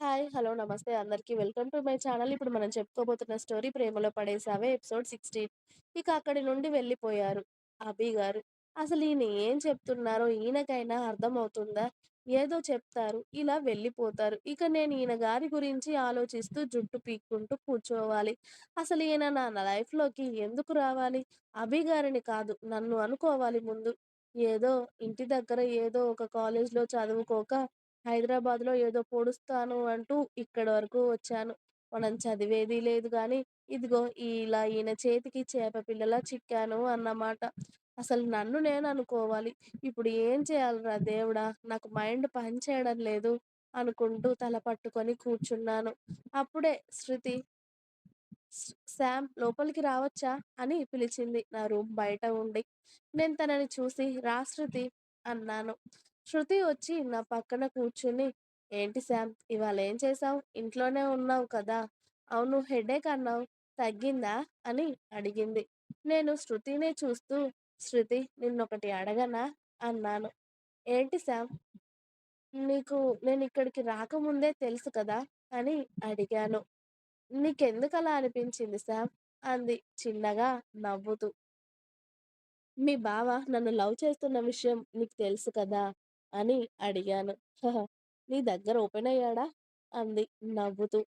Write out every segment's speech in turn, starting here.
Hi. Hello. నమస్తే అందరికీ welcome to my channel. ఇప్పుడు మనం చెప్పుకోబోతున్న స్టోరీ 'ప్రేమలో పడేసావే' ఎపిసోడ్ 16. ఇక అక్కడి నుండి వెళ్ళిపోయారు అభి గారు. అసలు ఈయన ఏం చెప్తున్నారో ఈయనకైనా అర్థమవుతుందా? ఏదో చెప్తారు. ఇలా వెళ్ళిపోతారు. ఇక నేను ఈయన గారి గురించి ఆలోచిస్తూ జుట్టు పీక్కుంటూ కూర్చోవాలి. అసలు ఈయన నా లైఫ్‌లోకి ఎందుకు రావాలి? అభి గారిని కాదు నన్ను అనుకోవాలి ముందు. ఏదో ఇంటి దగ్గర ఏదో ఒక కాలేజ్‌లో చదువుకోక హైదరాబాద్‌లో ఏదో పొడుస్తాను అంటూ ఇక్కడి వరకు వచ్చాను. మనం చదివేది లేదు గానీ, ఇదిగో ఇలా ఈయన చేతికి చేప పిల్లలా చిక్కాను అన్నమాట. అసలు నన్ను నేను అనుకోవాలి. ఇప్పుడు ఏం చేయాలిరా దేవుడా! నాకు మైండ్ పనిచేయడం లేదు అనుకుంటూ తల పట్టుకొని కూర్చున్నాను. అప్పుడే శృతి "శామ్ లోపలికి రావచ్చా?" అని పిలిచింది నా రూమ్ బయట ఉండి. నేను తనని చూసి "రా శృతి" అన్నాను. శృతి వచ్చి నా పక్కన కూర్చుని "ఏంటి శామ్ ఇవాళేం చేశావు? ఇంట్లోనే ఉన్నావు కదా! అవును హెడేక్ అన్నావు. తగ్గిందా?" అని అడిగింది. నేను శృతినే చూస్తూ "శృతి నిన్నొకటి అడగనా?" అన్నాను. "ఏంటి శామ్?" "నీకు నేనిక్కడికి రాకముందే తెలుసు కదా!" అని అడిగాను. నీకెందుకు అలా అనిపించింది శామ్?" అంది చిన్నగా నవ్వుతూ. "మీ బావ నన్ను లవ్ చేస్తున్న విషయం నీకు తెలుసు కదా!" అని అడిగాను. నీ దగ్గర ఓపెన్ అయ్యాడా అంది నవ్వుతూ.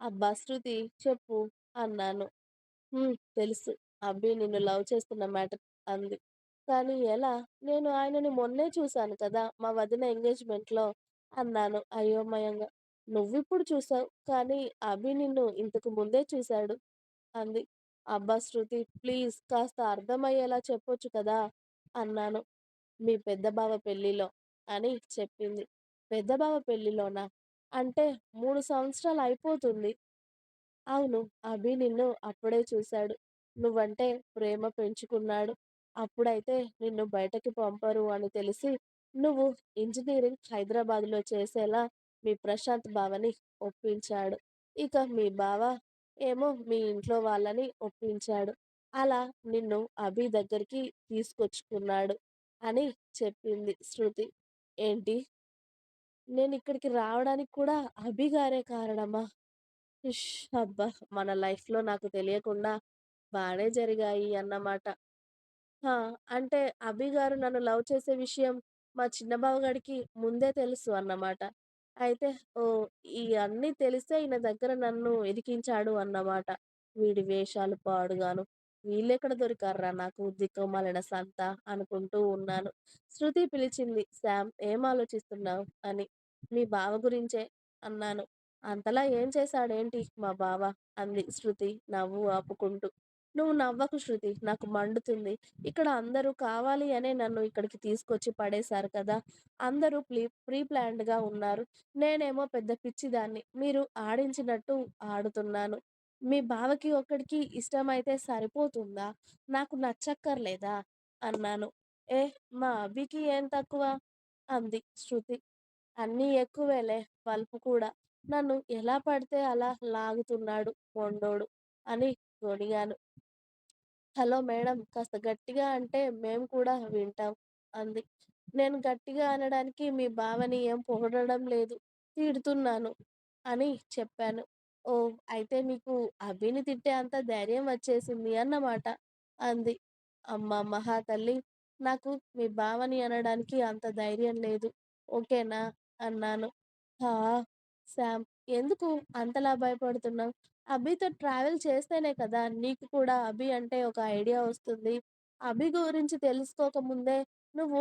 "అబ్బా శృతి చెప్పు" అన్నాను. "హ్మ్. తెలుసు. అభి నిన్ను లవ్ చేస్తున్న మ్యాటర్" అంది. "కానీ ఎలా? నేను ఆయనని మొన్నే చూశాను కదా! మా వదిన ఎంగేజ్‌మెంట్‌లో" అన్నాను అయోమయంగా. "నువ్విప్పుడు చూసావు. కానీ అభి నిన్ను ఇంతకు ముందే చూశాడు" అంది. "అబ్బా శృతి ప్లీజ్ కాస్త అర్థమయ్యేలా చెప్పొచ్చు కదా!" అన్నాను. "మీ పెద్ద బావ పెళ్ళిలో" అని చెప్పింది. "పెద్ద బావ పెళ్ళిలోనా? అంటే మూడు సంవత్సరాలు అయిపోతుంది." "అవును. అభి నిన్ను అప్పుడే చూశాడు. నువ్వంటే ప్రేమ పెంచుకున్నాడు. అప్పుడైతే నిన్ను బయటకి పంపరు అని తెలిసి నువ్వు ఇంజనీరింగ్ హైదరాబాద్‌లో చేసేలా మీ ప్రశాంత్ బావని ఒప్పించాడు. ఇక మీ బావ ఏమో మీ ఇంట్లో వాళ్ళని ఒప్పించాడు. అలా నిన్ను అభి దగ్గరికి తీసుకొచ్చుకున్నాడు" అని చెప్పింది శృతి. "ఏంటి? నేను ఇక్కడికి రావడానికి కూడా అభి గారే కారణమా? ఇష్! అబ్బా! మన లైఫ్‌లో నాకు తెలియకుండా బాగానే జరిగాయి అన్నమాట." అంటే అభి గారు నన్ను లవ్ చేసే విషయం మా చిన్న బావగాడికి ముందే తెలుసు అన్నమాట. అయితే ఓహ్! ఇయన్నీ తెలిసే ఈయన దగ్గర నన్ను ఇరికించాడు అన్నమాట. వీడి వేషాలు పాడుగాను. వీళ్ళెక్కడ దొరికార్రా నాకు దిక్కుమాలిన సంత అనుకుంటూ ఉన్నాను. శృతి పిలిచింది "శామ్ ఏం ఆలోచిస్తున్నావు?" అని. "మీ బావ గురించే" అన్నాను. "అంతలా ఏం చేశాడేంటి మా బావ?" అంది శృతి నవ్వు ఆపుకుంటూ. "నువ్వు నవ్వకు శృతి నాకు మండుతుంది. ఇక్కడ అందరూ కావాలి అనే నన్ను ఇక్కడికి తీసుకొచ్చి పడేశారు కదా! అందరూ ప్లీ ప్రీ ప్లాన్డ్‌గా ఉన్నారు. నేనేమో పెద్ద పిచ్చిదాన్ని మీరు ఆడించినట్టు ఆడుతున్నాను. మీ బావకి ఒక్కడికి ఇష్టమైతే సరిపోతుందా? నాకు నచ్చక్కర్లేదా?" అన్నాను. "ఏ మా అభికి ఏం తక్కువ?" అంది శృతి. "అన్నీ ఎక్కువేలే వలుపు కూడా. నన్ను ఎలా పడితే అలా లాగుతున్నాడు మొండోడు" అని గొణిగాను. "హలో మేడమ్ కాస్త గట్టిగా అంటే మేము కూడా వింటాం" అంది. "నేను గట్టిగా అనడానికి మీ బావని ఏం పొగడడం లేదు. తిడుతున్నాను" అని చెప్పాను. "ఓహ్! అయితే మీకు అభిని తిట్టే అంత ధైర్యం వచ్చేసింది అన్నమాట" అంది. "అమ్మ మహాతల్లి నాకు మీ బావని అనడానికి అంత ధైర్యం లేదు. ఓకేనా" అన్నాను. "హా! శామ్ ఎందుకు అంతలా భయపడుతున్నావు? అభితో ట్రావెల్ చేస్తేనే కదా నీకు కూడా అభి అంటే ఒక ఐడియా వస్తుంది. అభి గురించి తెలుసుకోక ముందే నువ్వు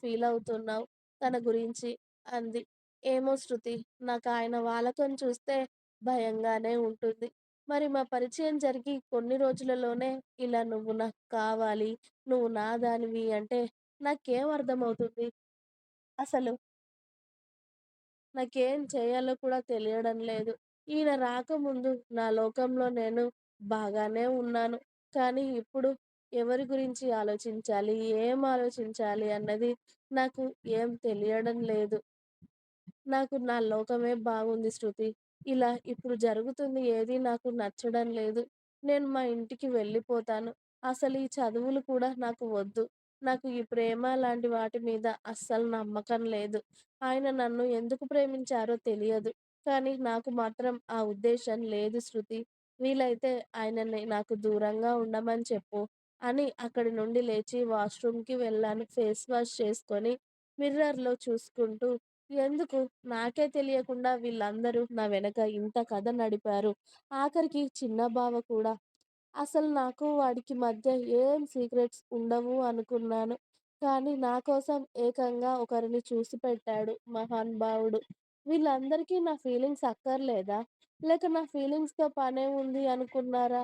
ఫీల్ అవుతున్నావు తన గురించి" అంది. "ఏమో శృతి నాకు ఆయన వాలకం చూస్తే భయంగానే ఉంటుంది. మరి మా పరిచయం జరిగి కొన్ని రోజులలోనే ఇలా నువ్వు నాకు కావాలి, నువ్వు నా దానివి అంటే నాకేం అర్థమవుతుంది అసలు? నాకేం చేయాలో కూడా తెలియడం లేదు. ఈయన రాకముందు నా లోకంలో నేను బాగానే ఉన్నాను. కానీ ఇప్పుడు ఎవరి గురించి ఆలోచించాలి, ఏం ఆలోచించాలి అన్నది నాకు ఏం తెలియడం లేదు. నాకు నా లోకమే బాగుంది శృతి. ఇలా ఇప్పుడు జరుగుతుంది ఏదీ నాకు నచ్చడం లేదు. నేను మా ఇంటికి వెళ్ళిపోతాను. అసలు ఈ చదువులు కూడా నాకు వద్దు. నాకు ఈ ప్రేమ లాంటి వాటి మీద అస్సలు నమ్మకం లేదు. ఆయన నన్ను ఎందుకు ప్రేమించారో తెలియదు. కానీ నాకు మాత్రం ఆ ఉద్దేశం లేదు శృతి. వీలైతే ఆయనని నాకు దూరంగా ఉండమని చెప్పు అని అక్కడి నుండి లేచి వాష్‌రూమ్‌కి వెళ్ళాను. ఫేస్ వాష్ చేసుకొని మిర్రర్‌లో చూసుకుంటూ ఎందుకు నాకే తెలియకుండా వీళ్ళందరూ నా వెనక ఇంత కథ నడిపారు. ఆఖరికి చిన్న బావ కూడా. అసలు నాకు వాడికి మధ్య ఏం సీక్రెట్స్ ఉండవు అనుకున్నాను. కానీ నా కోసం ఏకంగా ఒకరిని చూసి పెట్టాడు మహానుభావుడు. వీళ్ళందరికీ నా ఫీలింగ్స్ అక్కర్లేదా? లేక నా ఫీలింగ్స్‌తో పనేముంది అనుకున్నారా?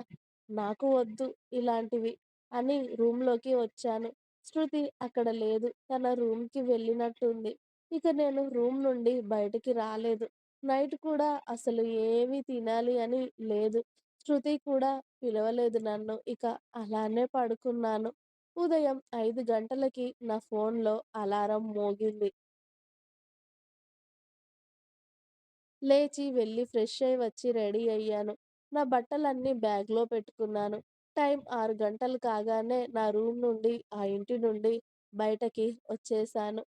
నాకు వద్దు ఇలాంటివి అని రూమ్‌లోకి వచ్చాను. శృతి అక్కడ లేదు. తన రూమ్‌కి వెళ్ళినట్టుంది. ఇక నేను రూమ్ నుండి బయటికి రాలేదు. నైట్ కూడా అసలు ఏమీ తినాలి అని లేదు. శృతి కూడా పిలవలేదు నన్ను. ఇక అలానే పడుకున్నాను. ఉదయం 5 గంటలకి నా ఫోన్‌లో అలారం మోగింది. లేచి వెళ్ళి ఫ్రెష్ అయి వచ్చి రెడీ అయ్యాను. నా బట్టలన్నీ బ్యాగ్‌లో పెట్టుకున్నాను. టైం ఆరు గంటలు కాగానే నా రూమ్ నుండి, ఆ ఇంటి నుండి బయటకి వచ్చేసాను.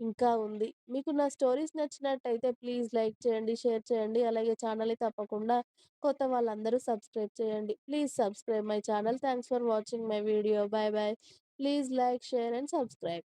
ఇంకా ఉంది. మీకు నా స్టోరీస్ నచ్చినట్టయితే ప్లీజ్ లైక్ చేయండి, షేర్ చేయండి. అలాగే ఛానల్‌ని తప్పకుండా కొత్త వాళ్ళందరూ సబ్స్క్రైబ్ చేయండి. Please subscribe my channel. Thanks for watching my video. Bye bye. Please like, share and subscribe.